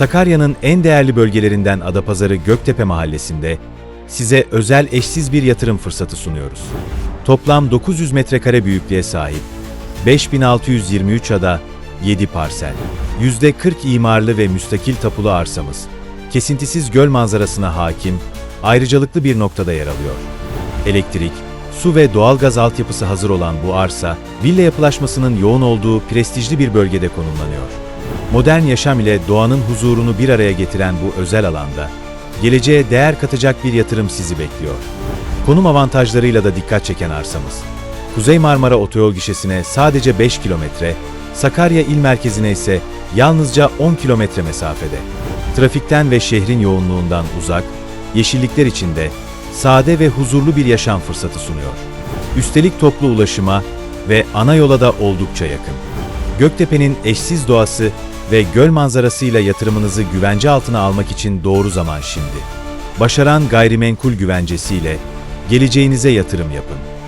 Sakarya'nın en değerli bölgelerinden Adapazarı Göktepe Mahallesi'nde size özel eşsiz bir yatırım fırsatı sunuyoruz. Toplam 900 metrekare büyüklüğe sahip 5623 ada 7 parsel, %40 imarlı ve müstakil tapulu arsamız, kesintisiz göl manzarasına hakim, ayrıcalıklı bir noktada yer alıyor. Elektrik, su ve doğalgaz altyapısı hazır olan bu arsa, villa yapılaşmasının yoğun olduğu prestijli bir bölgede konumlanıyor. Modern yaşam ile doğanın huzurunu bir araya getiren bu özel alanda, geleceğe değer katacak bir yatırım sizi bekliyor. Konum avantajlarıyla da dikkat çeken arsamız. Kuzey Marmara Otoyol gişesine sadece 5 kilometre, Sakarya il merkezine ise yalnızca 10 kilometre mesafede. Trafikten ve şehrin yoğunluğundan uzak, yeşillikler içinde sade ve huzurlu bir yaşam fırsatı sunuyor. Üstelik toplu ulaşıma ve ana yola da oldukça yakın. Göktepe'nin eşsiz doğası ve göl manzarasıyla yatırımınızı güvence altına almak için doğru zaman şimdi. Başaran gayrimenkul güvencesiyle geleceğinize yatırım yapın.